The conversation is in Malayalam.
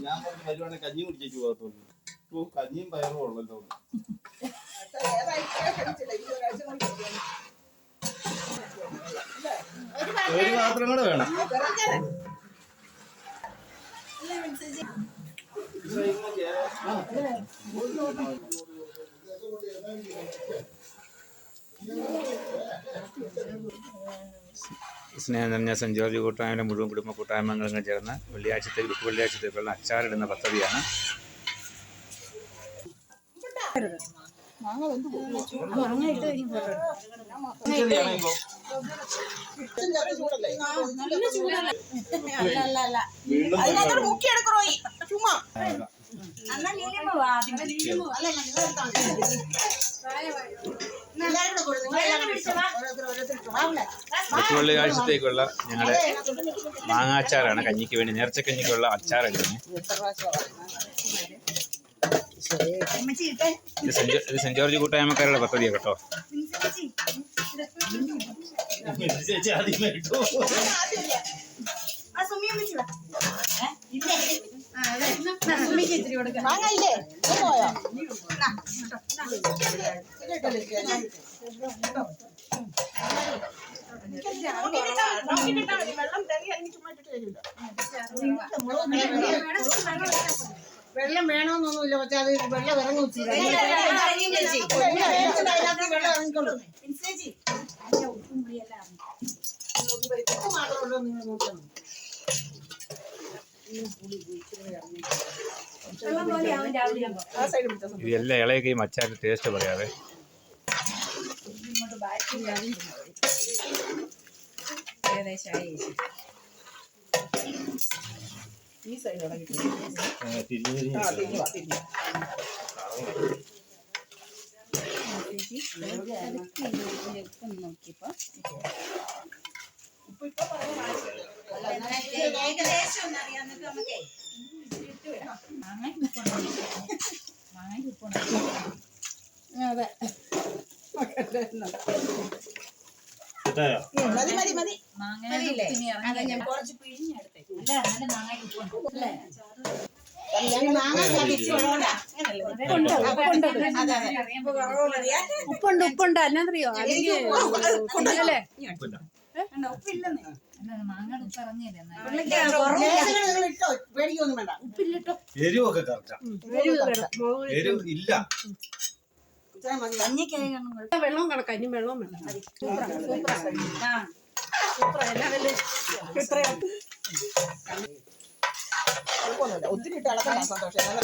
ഞാൻ പറഞ്ഞു വരുവാണെങ്കിൽ കഞ്ഞി കുടിച്ചേക്ക് പോകത്തുള്ളൂ കഞ്ഞിയും പയറും ഉള്ളല്ലോ ഒരു പാത്രം കൂടെ വേണം സ്നേഹം നിറഞ്ഞ സെന്റ് ജോർജ് കൂട്ടായ്മയുടെ മുഴുവൻ കുടുംബ കൂട്ടായ്മകളും ചേർന്ന് വെള്ളിയാഴ്ചത്തെ ഉപ്പ് വെള്ളിയാഴ്ചത്തേക്കുള്ള അച്ചാറിടുന്ന പദ്ധതിയാണ്. ചുമ്മാ. എല്ലാവരും കൂടെ കൊടു. നിങ്ങൾ എല്ലാവരും പിടിച്ചോ. ഓരോരുത്തർ ഓരോരുത്തർ ഇട്ടോ. വാ, ഉപ്പ് വെള്ളിയാഴ്ചത്തേക്കുള്ള ഞങ്ങളുടെ മാങ്ങാച്ചാറാണ് കഞ്ഞിക്ക് വേണ്ടി നേർച്ച കഞ്ഞിക്കുള്ള അച്ചാർ. ഇത് സെന്റ് ജോർജ് കൂട്ടായ്മക്കാരുടെ പദ്ധതിയാണ് കേട്ടോ. ചേച്ചി ആദ്യമേ ഇട്ടു ആദ്യമില്ല. ആ സുമി അമ്മച്ചി വാ. ഏ? ഇല്ലേ? മാങ്ങ ഇല്ലേ? ഇത് പോയോ? വെള്ളം വേണമെന്നൊന്നുമില്ല പക്ഷെ അത് വെള്ളം ഇറങ്ങി വെച്ചില്ല വെള്ളം ഇറങ്ങിക്കൊള്ളു മാത്രമേ ഉള്ളൂ നിങ്ങൾ നോക്കണം ഇത് എല്ലാ ടേസ്റ്റ് പറയാതെ ഈ ആ തിരിഞ്ഞു വാ തിരിഞ്ഞു ഏകദേശം ഒന്നറിയാം നമുക്ക് നമുക്കേ അതെ മതി മതി മതി? ഉപ്പുണ്ട് ഉപ്പുണ്ട്. എന്നാന്നറിയോ എനിക്ക് വേണ്ട. എരിവൊക്കെ കറക്റ്റാ എരിവ് ഇല്ല. വെള്ളം ഇനി വെള്ളം വേണം കുഴപ്പമൊന്നുമില്ല. ഒത്തിരി ഇട്ട് ഇളക്കണ്ട സന്തോഷം.